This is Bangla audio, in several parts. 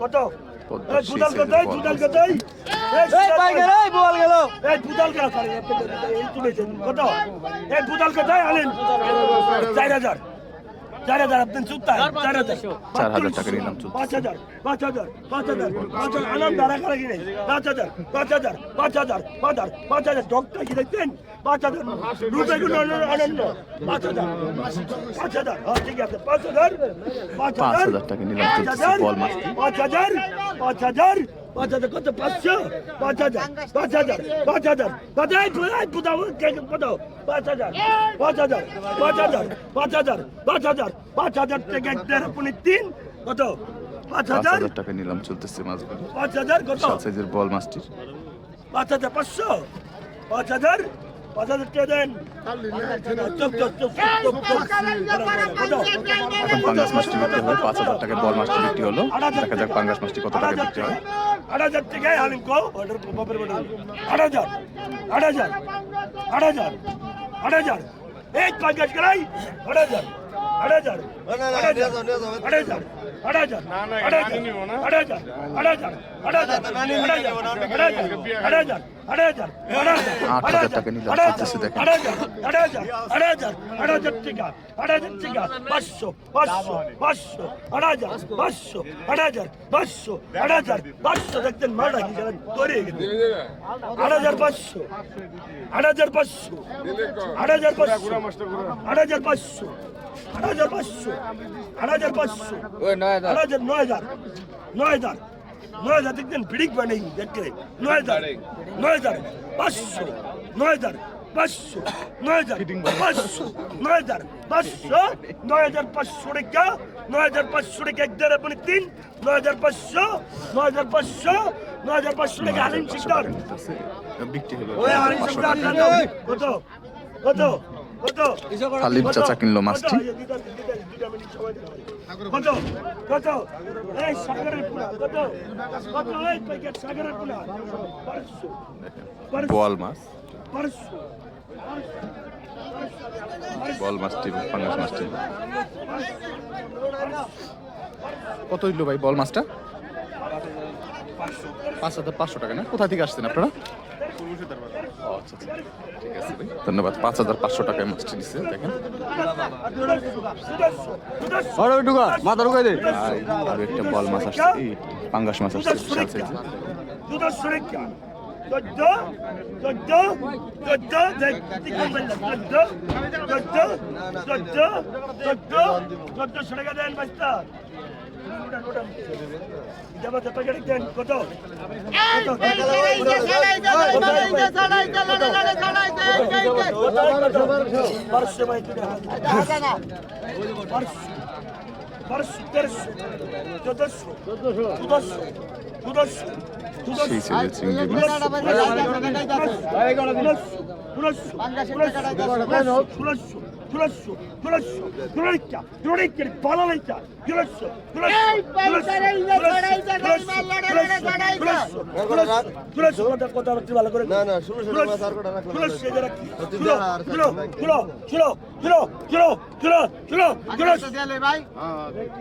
কত শীষের কোথায়? মাছ। কোথায়? এই ভাই গেল এই বল গেল। এই কোথায় সরি এই তুলেছেন কত এই দুদাল কোথায়? আনেন চার হাজার। চার হাজার আপনি চুত্তায় চার হাজার চার হাজার টাকা নিলাম। পাঁচ হাজার পাঁচ হাজার পাঁচ হাজার পাঁচ হাজার। একা লাগি পাঁচ হাজার পাঁচ হাজার পাঁচ হাজার পাঁচ হাজার পাঁচ হাজার। ডক্টর কি দেখছেন? পাঁচ হাজার রুপে গুলো আনন্দ পাঁচ হাজার পাঁচ হাজার হ্যাঁ ঠিক আছে পাঁচ হাজার পাঁচ হাজার টাকা নিলাম পাঁচ হাজার। পাঁচ হাজার পাঁচ হাজার কত পাঁচশো পাঁচ হাজার পাঁচ হাজার পাঁচ হাজার পাঁচ হাজার পুতাও পুতাও পাঁচ হাজার পাঁচ হাজার পাঁচ হাজার পাঁচ হাজার পাঁচ হাজার পাঁচ হাজার থেকে দেড় পুনি তিন কত পাঁচ হাজার টাকা নিলাম চলতেছে মাছগুলো পাঁচ হাজার কত সাইজের বল মাছটির পাঁচ হাজার পাঁচশো পাঁচ হাজার পাঁচ হাজার টাকা দেন এখন পাঙ্গাস মাছটি বিক্রি হবে পাঁচ হাজার টাকায় বল মাছটি বিক্রি হলো দেখা যাক পাঙ্গাস মাছটি কত টাকা বিক্রি হয় আট হাজার থেকে আলিম কো অর্ডার বাপের বাড়ি আট হাজার আট হাজার আট হাজার আট হাজার এই পাঁচ গাছ গেলাই আট হাজার আট হাজার আট হাজার আট হাজার আট হাজার আট হাজার আট হাজার আট হাজার আট হাজার আট হাজার আট হাজার আট হাজার টাকা নিলাম করতেছে দেখেন দেখতেন মালটা কি তৈরি আট হাজার পাঁচশো আট হাজার পাঁচশো আট হাজার পাঁচশো আট হাজার পাঁচশো আট হাজার পাঁচশো আট হাজার পাঁচশো নয় হাজার নয় হাজার নয় হাজার নয় হাজার দেখতেন ভিড়িক বানেই দেখতে নয় হাজার নয় হাজার পাঁচশো নয় হাজার পাঁচশো নয় হাজার পাঁচশো নয় হাজার পাঁচশো নয় হাজার পাঁচশো রেখা নয় হাজার পাঁচশো রেখা এক দেড় আপনি তিন নয় হাজার পাঁচশো নয় হাজার পাঁচশো নয় হাজার পাঁচশো রেখা আলিম শিকদার। ওই আলিম শিকদার টাকা। কত? কত? হালিম চাচা কিনলো মাছটি। বল মাছ। বল মাছটি পাঙ্গাস মাছটি। কত হইল ভাই বল মাছটা? পাঁচ হাজার পাঁচশো টাকা না? কোথা থেকে আসছেন আপনারা? আচ্ছা। ঠিক আছে। ভাই। ধন্যবাদ। পাঁচ হাজার পাঁচশো টাকায় মাছটি দিচ্ছে দেখেন। মাথা ঢুকাই দে। আর আর একটা বল মাছ আসছে। এই পাঙ্গাস মাছ আসছে। বিশাল সাইজের চোদ্দ কত চোদ্দশো চোদ্দশো চোদ্দশো চোদ্দশো সেই সাইজের চিংড়ি মাছ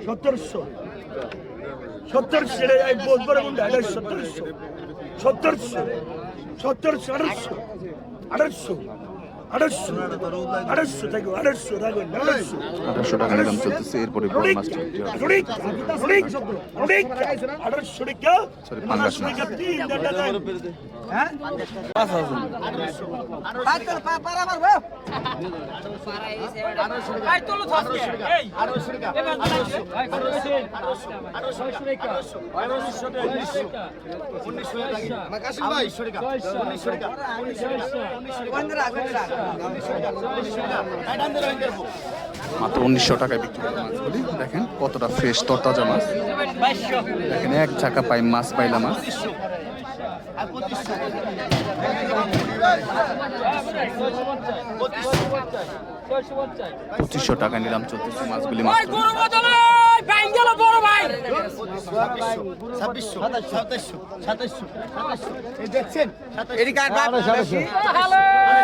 সত্তরশো সতেরোশো এই বোধবার গুন্ডা এটা সতেরোশো সতেরোশো সতেরোশো আঠারোশো আঠারোশো। আড়াইশো আড়াইশো থাকো আড়াইশো থাকো আড়াইশো। আড়াইশো টাকা দাম চলতেছে এরপরে বড় মাছটি আড়াইশো টাকা সরি পাঁচশো টাকা তিন টাকা। হ্যাঁ? পাঁচ হাজার উনিশশো টাকা উনিশশো টাকা উনিশশো টাকা মাত্র উনিশশো টাকায় বিক্রি করে মাছগুলি দেখেন কতটা ফ্রেশ তরতাজা মাছ। দেখেন এক চাকা পাই মাছ পাইলা মাছ। পঁচিশশো টাকা নিলাম চলতেছে মাছগুলি ছাব্বিশশো সাতাশশো সাতাশশো দেখছেন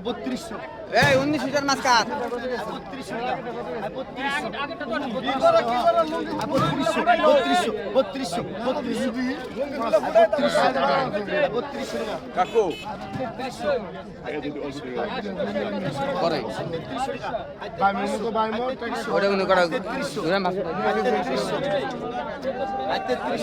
বত্রিশশো। এই উনিশ লিটার মাছ কার? কাকু। তেত্রিশ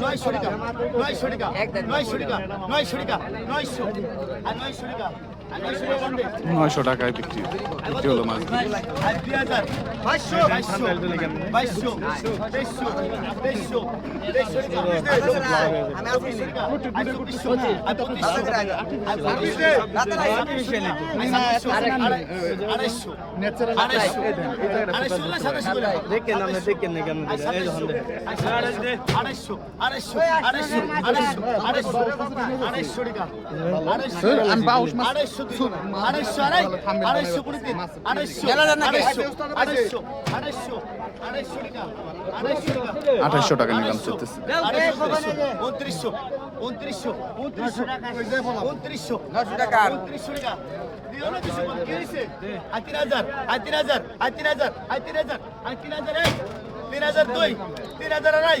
নয়শো টাকা নয়শো টাকা নয়শো টাকা নয়শো আর নয়শো টাকা নয়শো টাকায় বিক্রি বিক্রি হলো মাছ আড়াইশো আড়াইশো আড়াইশো আড়াইশো আড়াইশো টাকা আড়াইশো আড়াইশো আড়াইশো আড়াই আড়াইশো কুড়ি তিন আড়াইশো আড়াইশো আড়াইশো টাকা টাকা। টাকা নিলাম চলতেছে। উনত্রিশশো উনত্রিশশো উনত্রিশশো উনত্রিশশো উনত্রিশশো টাকা। দিও না কিছু কি হয়েছে? আর তিন হাজার আর তিন হাজার আর তিন হাজার আর তিন হাজার আর তিন হাজার এক তিন হাজার দুই তিন হাজার আড়াই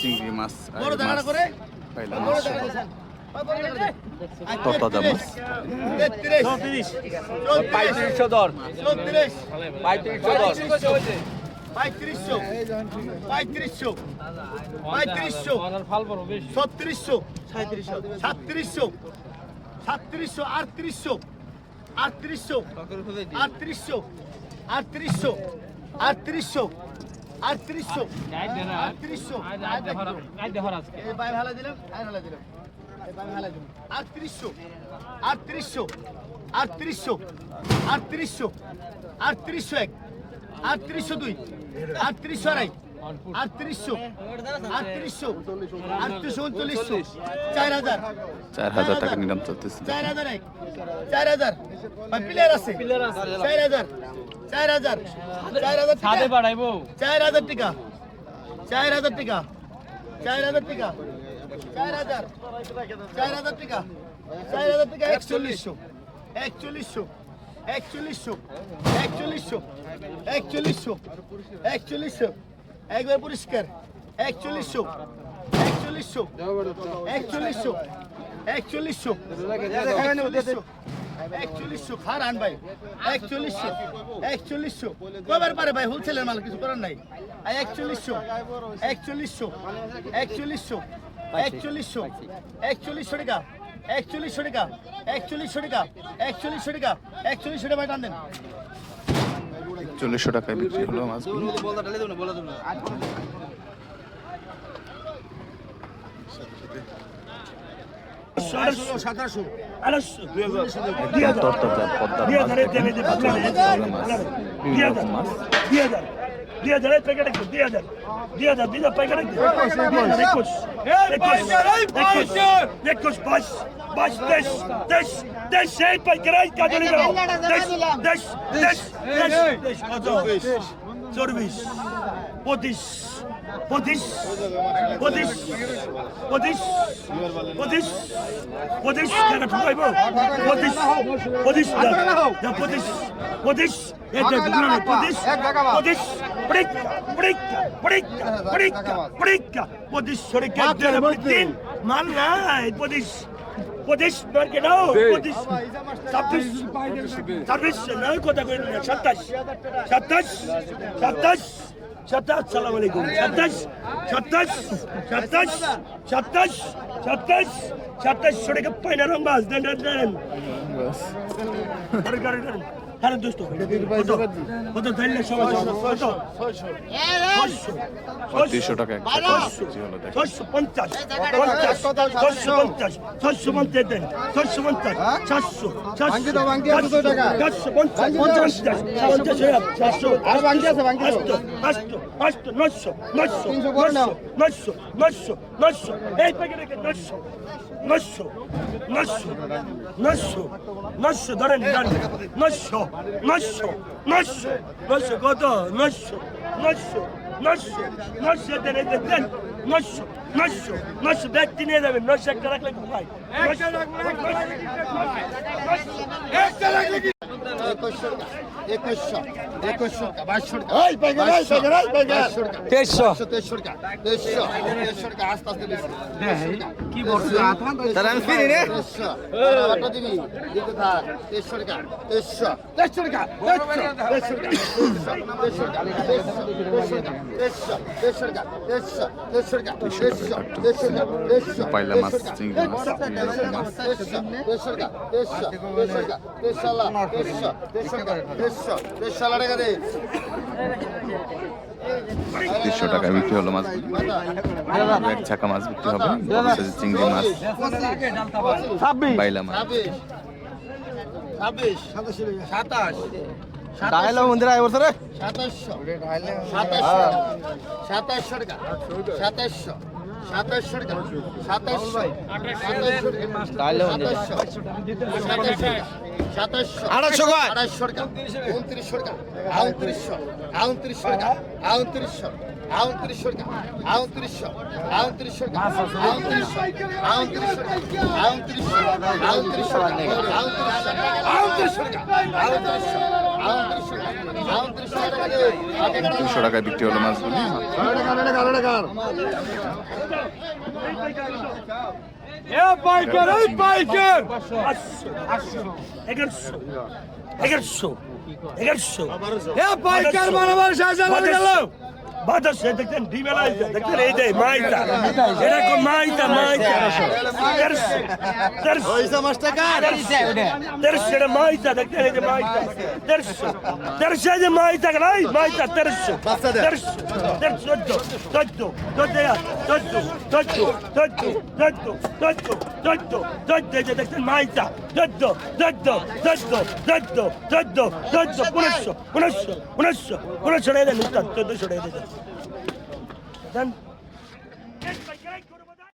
চিংড়ি মাছ মাছ পাইলাম। তরতাজা মাছ পঁয়ত্রিশশো দর। পঁয়ত্রিশশো দর। পঁয়ত্রিশশো পঁয়ত্রিশশো। পঁয়ত্রিশশো। ছত্রিশশো। সাঁত্রিশশো সাঁত্রিশশো আটত্রিশশো আটত্রিশশো। আটত্রিশশো। আটত্রিশশো। আটত্রিশশো। আটত্রিশশো। আটত্রিশশো। এই পায়ে ভালো দিলাম আয় ভালো দিলাম। আটত্রিশশো। আটত্রিশশো। আটত্রিশশো। আটত্রিশশো। আটত্রিশশো এক। আটত্রিশশো দুই। আটত্রিশশো আড়াই। আটত্রিশশো আটত্রিশশো আটত্রিশশো উনচল্লিশশো চার হাজার চার হাজার টাকা নিলাম চলতেছে চার এক চার হাজার প্লেয়ার আছে চার হাজার চার হাজার চার হাজার সাদে বাড়াইবো চার হাজার টাকা চার হাজার টাকা চার হাজার টাকা চার হাজার চার হাজার টাকা চার হাজার টাকা একচল্লিশশো একচল্লিশশো একচল্লিশশো একচল্লিশশো একচল্লিশশো একচল্লিশশো একবার পরিষ্কার একচল্লিশশো একচল্লিশশো একচল্লিশশো একচল্লিশশো একচল্লিশশো খারান ভাই একচল্লিশশো একচল্লিশশো কবার পারে ভাই হোলসেলের মাল কিছু করার নাই একচল্লিশশো একচল্লিশশো একচল্লিশশো একচল্লিশশো একচল্লিশশো টাকা একচল্লিশশো টাকা একচল্লিশশো টাকা একচল্লিশশো টাকা একচল্লিশশো টাকা ভাই টান দেন চল্লিশশো টাকায় বিক্রি হলো মাছগুলো। পদ্মার মাছ। বিভিন্ন আচ্ছা। রকম মাছ। দুই হাজার দুই হাজার এই প্যাকেট একটু দুই হাজার দুই হাজার দুই হাজার প্যাকেট একটু একুশ একুশ একুশ একুশ বাইশ বাইশ তেইশ তেইশ তেইশ এই প্যাকেট এই কাজে নিয়ে যাও তেইশ তেইশ তেইশ তেইশ তেইশ কত চব্বিশ পঁচিশ পঁচিশ পঁচিশ পঁচিশ পঁচিশ পঁচিশ টাকা ঠকাইব পঁচিশ পঁচিশ যা পঁচিশ পঁচিশ এটা ঢুকলো না পঁচিশ পঁচিশ পরীক্ষা পরীক্ষা পরীক্ষা পরীক্ষা পরীক্ষা পঁচিশ সরিকা তিন মাল নাই পঁচিশ পঁচিশ মার্কে নাও পঁচিশ ছাব্বিশ ছাব্বিশ নয় কথা কই না সাতাশ সাতাশ সাতাশ সাতাশ সালাম আলাইকুম সাতাশ সাতাশ সাতাশ সাতাশ সাতাশ সাতাশ সরিকা পাইনা রং বাস দেন দেন দেন দেন হ্যাঁ দোস্ত কত ধরলে সবাই কত ছয়শো টাকা ছয়শো পঞ্চাশ পঞ্চাশ ছয়শো পঞ্চাশ। ছয়শো পঞ্চাশ দেন ছয়শো পঞ্চাশ সাতশো সাতশো সাতশো পঞ্চাশ পঞ্চাশ পঞ্চাশ সাতশো আটশো আটশো আটশো নশো নশো নশো নশো নশো নশো এই প্যাকেটে নশো নশো নশো নশো ধরেন নশো নশো নশো নশো কত নশো নশো নশো নশো দেন দেন, নশো নশো নশো দেখতে নিয়ে যাবেন নশো একটা রাখলে ভাই একুশশো একুশশো একুশশো বাইশশো টাকা বাইশশো টাকা তেইশশো তেইশশো টাকা তেইশশো তেইশশো টাকা আস্তে আস্তে বেশি তাহলে আমি ফিরি রে পাইলা মাছ চিংড়ি মাছ দেড়শো টাকা দেড়শো টাকা দেড়শো টাকা বিক্রি হলো মাছ। এক ছাকা মাছ বিক্রি হবে। চিংড়ি মাছ বাইলা মাছ। মন্দির আয় বছরে। সাতাশশো। সাতাশশো টাকা। সাতাশশো। টাকা আড়াইশো? আড়াইশো টাকা উনত্রিশশো টাকা আউনত্রিশশো আউনত্রিশশো টাকা আউনত্রিশশো আউনত্রিশশো টাকা আউনত্রিশশো আউনত্রিশশো টাকা আউনত্রিশশো আউনত্রিশশো টাকা আউনত্রিশশো আউনত্রিশশো টাকা আউনত্রিশশো টাকা আউনত্রিশশো আউনত্রিশশো টাকা আউনত্রিশশো টাকা দে। তিনশো টাকায় বিক্রি হলো মাছগুলি এগারোশো। এগারোশো। এগারোশো পাইকার বরাবর সাজানো গেল। বাতাসে দেখতেন ডিমেলা দেখতেন এই যে মাইটা এরকম মাইটা মাইটা দেড়শো এটা মাইটা দেখতেন এই যে মাইটা দেড়শো দেড়শো এই যে মাইটা নাই মাইটা দেড়শো দেড়শো দেড়শো চোদ্দ চোদ্দ চোদ্দ চোদ্দ চোদ্দ চোদ্দ চোদ্দ চোদ্দ এই যে দেখতেন মাইটা চোদ্দ চোদ্দ চোদ্দ চোদ্দ চোদ্দ চোদ্দ পনেরোশো পনেরোশো পনেরোশো পনেরোশো টাকা দেন চোদ্দশো টাকা দেন 咱